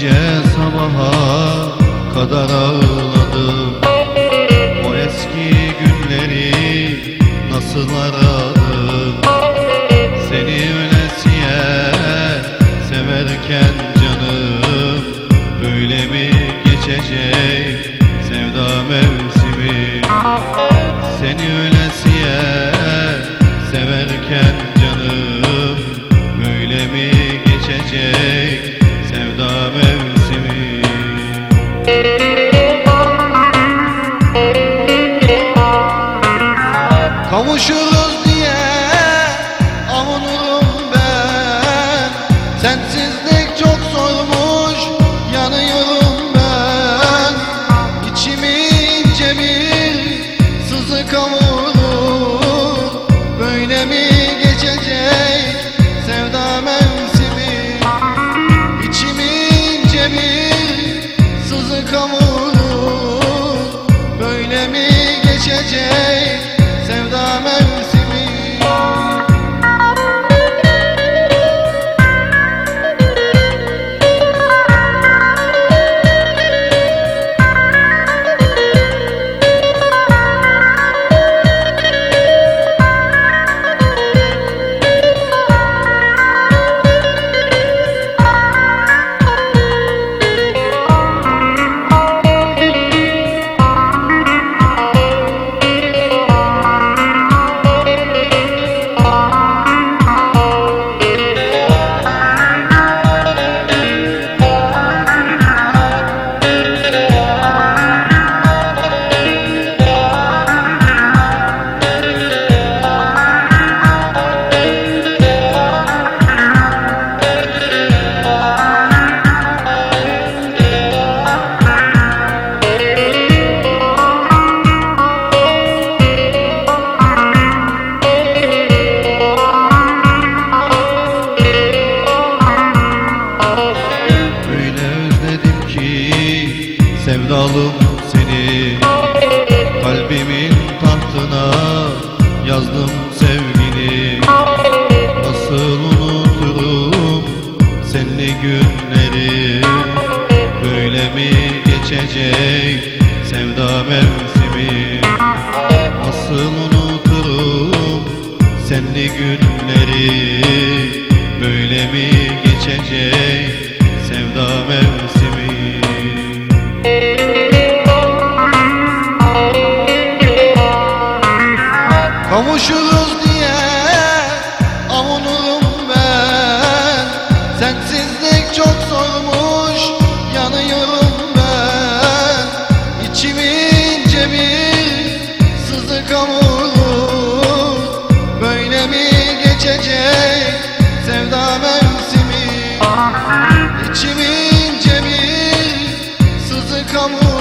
gece sabaha kadar ağladım. O eski günleri nasıl aradım Kavuşuruz diye avunurum ben. Sensizlik Öyle özledim ki sevdalım seni. Kalbimin tahtına yazdım sevgini. Nasıl unuturum senli günleri? Böyle mi geçecek sevda mevsimi? Nasıl unuturum senli günleri geçecek sevda mevsimi. Kavuşuruz diye avunurum ben. Sensizlik çok zormuş come on.